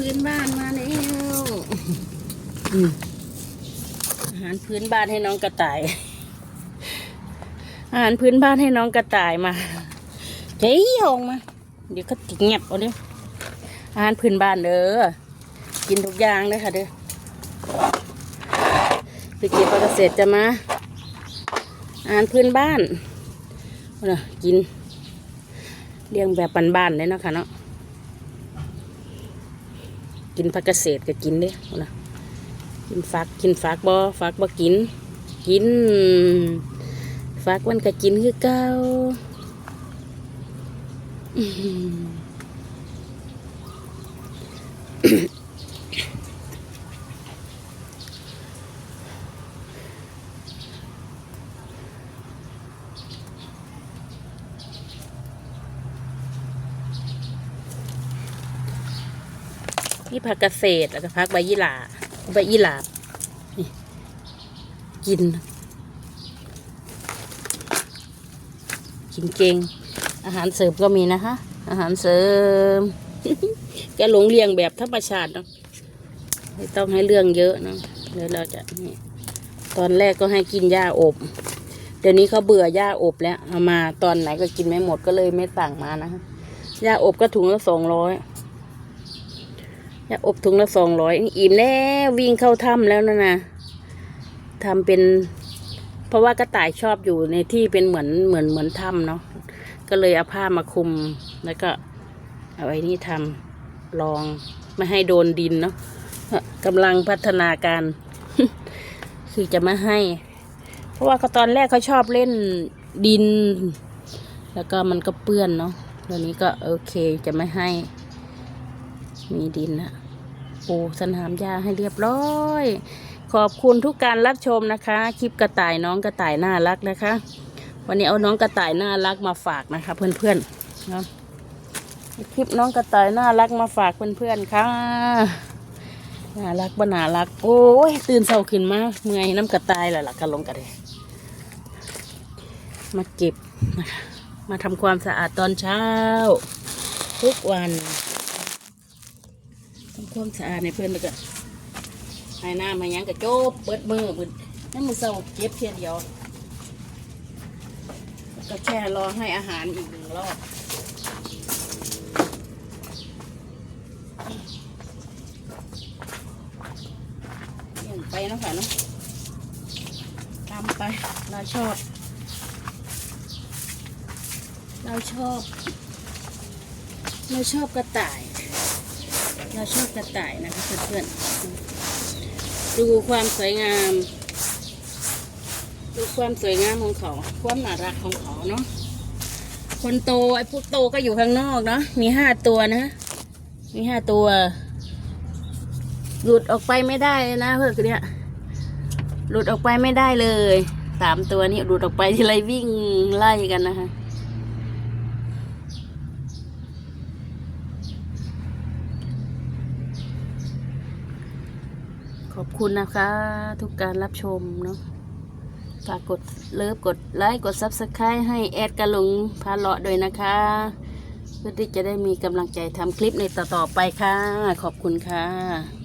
พื้นบ้านมาแล้วอาหารพื้นบ้านให้น้องกระต่าย อาหารพื้นบ้านให้น้องกระต่ายมาเฮ้ยหงมา เดี๋ยวก็ติดเงียบเอาเนี้ยอาหารพื้นบ้านเด้อ กินทุกอย่างเลยค่ะเด้อไปก็บปลาเกษตรจะมา อาหารพื้นบ้านเนอะกินเลี้ยงแบบบ้านๆเลยนะคะเนาะ กินผักเกษตรก็กินเด้เอาล่ะกินฟักกินฟักบ่ฟักบ่กิน กินฟักมันก็กินคือเก่าอื นี่ผักเกษตรแล้วก็ผักใบยี่หร่าใบยี่หร่านี่กิน กินเก่งอาหารเสริมก็มีนะคะ อาหารเสริมก็หลงเลียงแบบธรรมชาติเนาะไม่ต้องให้เรื่องเยอะเนาะเดี๋ยวเราจะนี่ตอนแรกก็ให้กินหญ้าอบ เดี๋ยวนี้เขาเบื่อหญ้าอบแล้วเอามาตอนไหนก็กินไม่หมดก็เลยไม่สั่งมานะคะหญ้าอบก็ถุงละสองร้อย หญ้าอบถุงละสองร้อยอิ่มแล้ววิ่งเข้าถ้ำแล้วนะนะทำเป็น เพราะว่ากระต่ายชอบอยู่ในที่เป็นเหมือนเหมือนเหมือนถ้ำเนาะก็เลยเอาผ้ามาคุมแล้วก็ เอาไอ้นี่ทำรองไม่ให้โดนดินเนาะกำลังพัฒนาการ คือจะไม่ให้ เพราะว่าเขาตอนแรกเขาชอบเล่นดิน แล้วก็มันก็เปื้อนเนาะตอนนี้ก็โอเคจะไม่ให้ มีดินนะปูสนามหญ้าให้เรียบร้อย ขอบคุณทุกการรับชมนะคะ คลิปกระต่ายน้องกระต่ายน่ารักนะคะ วันนี้เอาน้องกระต่ายน่ารักมาฝากนะคะ เพื่อนๆเนาะคลิปน้องกระต่ายน่ารักมาฝากเพื่อนๆค่ะน่ารักบ่น่ารัก โอ้ยตื่นเช้าขึ้นมาเมื่อยน้ำกระต่ายแล้วล่ะกระลงกระเดมาเก็บนะคะมาทำความสะอาดตอนเช้า ทุกวัน ความสะอาดในเพื่อนแล้วก็ให้น้ำมายังกระโจบเปิดมือเปิดนั่นมือเศร้าเก็บเพียเดียวก็แค่รอให้อาหารอีกหนึ่งรอบเยี่ยมไปนะค่ะเนาะตามไปเราชอบ เราชอบ เราชอบกระต่าย เราชอบกระต่ายนะคะเพื่อนๆดูความสวยงาม ดูความสวยงามของเขา ความน่ารักของเขาเนาะคนโตไอ้พวกโตก็อยู่ข้างนอกเนาะมีห้าตัวนะ มีห้าตัว หลุดออกไปไม่ได้นะเพื่อนคนเนี้ยหลุดออกไปไม่ได้เลยสามตัวนี้หลุดออกไปทีไรวิ่งไล่กันนะคะ ขอบคุณนะคะ ทุกการรับชมเนาะฝากกดเลิฟกดไลค์กดซับสไครต์ให้แอดกระหลงพาเลาะด้วยนะคะ เพื่อที่จะได้มีกำลังใจทำคลิปในต่อๆไปค่ะ ขอบคุณค่ะ